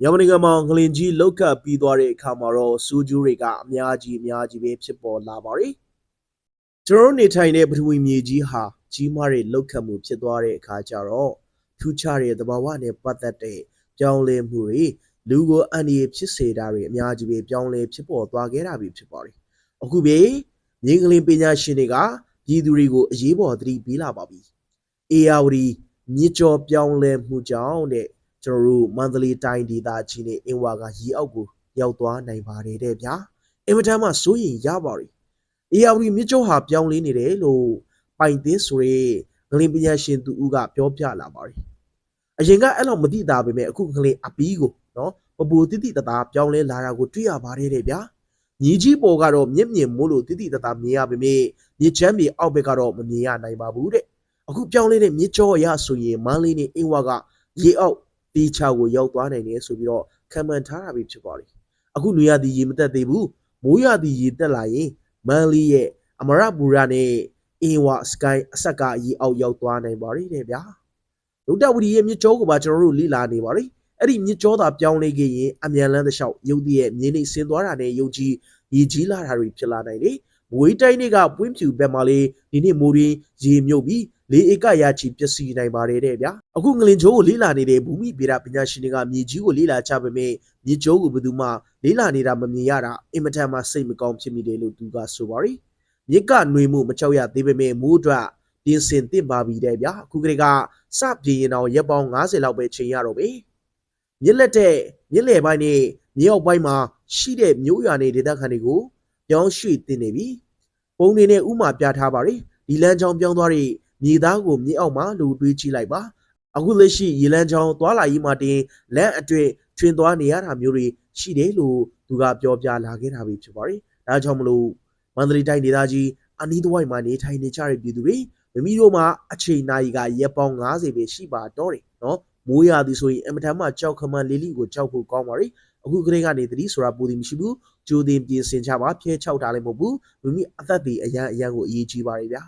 မြန်မာနိုင်ငံမှာငလင်ကြီးလောက်ကပ်ပြီးသွားတဲ့အခါမှာတော့စူးကျူးတွေကအများကြီးအများကြီးပဲဖြစ်ပေါ်လာပါတယ်။ကျွန်တော်တို့နေထိုင်တဲ့ပထဝီမြေကြီးဟာကြီးမားတဲ့လောက်ကပ်မှုဖြစ်သွားတဲ့အခါကျတော့ထူးခြားတဲ့သဘာဝနဲ့ပတ်သက်တဲ့ပြောင်းလဲမှုတွေလူကိုအန္တရာယ်ဖြစ်စေတာတွေအများကြီးပဲပြောင်းလဲဖြစ်ပေါ်သွားခဲ့တာပဲဖြစ်ပါတယ်။အခုပဲမြေငလင်ပညာရှင်တွေကပြည်သူတွေကိုအရေးပေါ်သတိပေးလာပါပြီ။အေယာဝတီမြစ်ကြောပြောင်းလဲမှုကြောင့်တဲ့ ကျွန်တော်တို့မန္တလေးတိုင်းဒေသကြီးနဲ့အင်ဝါကရီအောက်ကိုရောက်သွားနိုင်ပါတယ်တဲ့ဗျာအင်မတန်မှစိုးရင်ရပါတယ်အေယာဝတီမြစ်ကြောဟာပြောင်းလဲနေတယ်လို့ပိုင်သင်းဆိုရဲငလင်ပညာရှင်သူဦးကပြောပြလာပါတယ်အရင်ကအဲ့လိုမသိတာပဲမဲ့အခုငလင်အပီးကိုနော်ပပူတိတိတသားပြောင်းလဲလာတာကိုတွေ့ရပါတယ်တဲ့ဗျာညီကြီးပေါ်ကတော့မျက်မြင်မို့လို့တိတိတသားမြင်ရပါမယ်မြစ်ချမ်းမြေအောက်ဘက်ကတော့မမြင်ရနိုင်ပါဘူးတဲ့အခုပြောင်းလဲတဲ့မြစ်ကြောအရဆိုရင်မန်းလေးနဲ့အင်းဝါကရေအောက် တီချာကိုရောက်သွားနိုင်တယ်ဆိုပြီးတော့ခံမှန်းထားတာပဲဖြစ်ပါတယ်။အခုနွေရသည်ရေမတက်သေးဘူး။မိုးရသည်ရေတက်လာရင်မန်းလေးရဲ့အမရပူရနဲ့အင်းဝါစကိုင်းအဆက်ကရေအောက်ရောက်သွားနိုင်ပါတယ်တဲ့ဗျာ။ဒုတဝတီရဲ့မြစ်ကြောကိုပါကျွန်တော်တို့လေ့လာနေပါတယ်။အဲ့ဒီမြစ်ကြောသာပြောင်းလဲခဲ့ရင်အမြန်လန်းတစ်လျှောက်ရုပ်တရက်မြင်းနေဆင်းသွားတာနဲ့ရုပ်ကြီးရေကြီးလာတာတွေဖြစ်လာနိုင်တယ်။မွေးတိုင်းတွေကပွင့်ဖြူဘက်မှာလေးဒီနေ့မိုးရင်းရေမြုပ်ပြီး လေဧကရာချီပျက်စီးနိုင်ပါတယ်တဲ့ဗျာအခုငလင်ချိုးကိုလေးလာနေတဲ့ဘူမိဗေဒပညာရှင်တွေကမြေကြီးကိုလေးလာချပေမဲ့မြေချိုးကိုဘယ်သူမှလေးလာနေတာမမြင်ရတာအင်မတန်မှစိတ်မကောင်းဖြစ်မိတယ်လို့သူကဆိုပါတယ်မြစ်ကနှွေမှုမကြောက်ရသေးပေမဲ့မိုးအတွက်ပြင်ဆင်သင့်ပါပြီတဲ့ဗျာအခုကလေးကစပြေရင်တော့ရက်ပေါင်း90လောက်ပဲချိန်ရတော့ပဲမြစ်လက်တဲ့မြစ်လေပိုင်းနဲ့မြေအောက်ပိုင်းမှာရှိတဲ့မြို့ရွာနေဒေသခံတွေကိုပြောင်းရွှေ့တင်နေပြီပုံတွေနဲ့ဥမာပြထားပါတယ်ဒီလမ်းကြောင်းပြောင်းသွားတဲ့ မြေသားကိုမြေအောက်မှာလူတွေးကြည့်လိုက်ပါအခုလက်ရှိရေလန်းချောင်းသွာလာရေးမှာတင်လမ်းအတွေ့ထွင်သွားနေရတာမျိုးတွေရှိတယ်လို့သူကပြောပြလာခဲ့တာပဲဖြစ်ပါတယ်ဒါကြောင့်မလို့မန္တလေးတိုင်းဒေသကြီးအနီးတစ်ဝိုက်မှာနေထိုင်နေကြတဲ့ပြည်သူတွေမိမိတို့မှာအချိန်နာရီကရက်ပေါင်း90ပဲရှိပါတော့တယ်နော်မိုးရသည်ဆိုရင်အမတန်မှကြောက်ခမန်းလေးလေးကိုကြောက်ဖို့ကောင်းပါလေအခုကလေးကနေသတိဆိုတာပူသည်မရှိဘူးကြိုတင်ပြင်ဆင်ချပါဖျဲချောက်တာလည်းမဟုတ်ဘူးမိမိအသက်တွေအရန်အရန်ကိုအရေးကြီးပါတယ်ဗျာ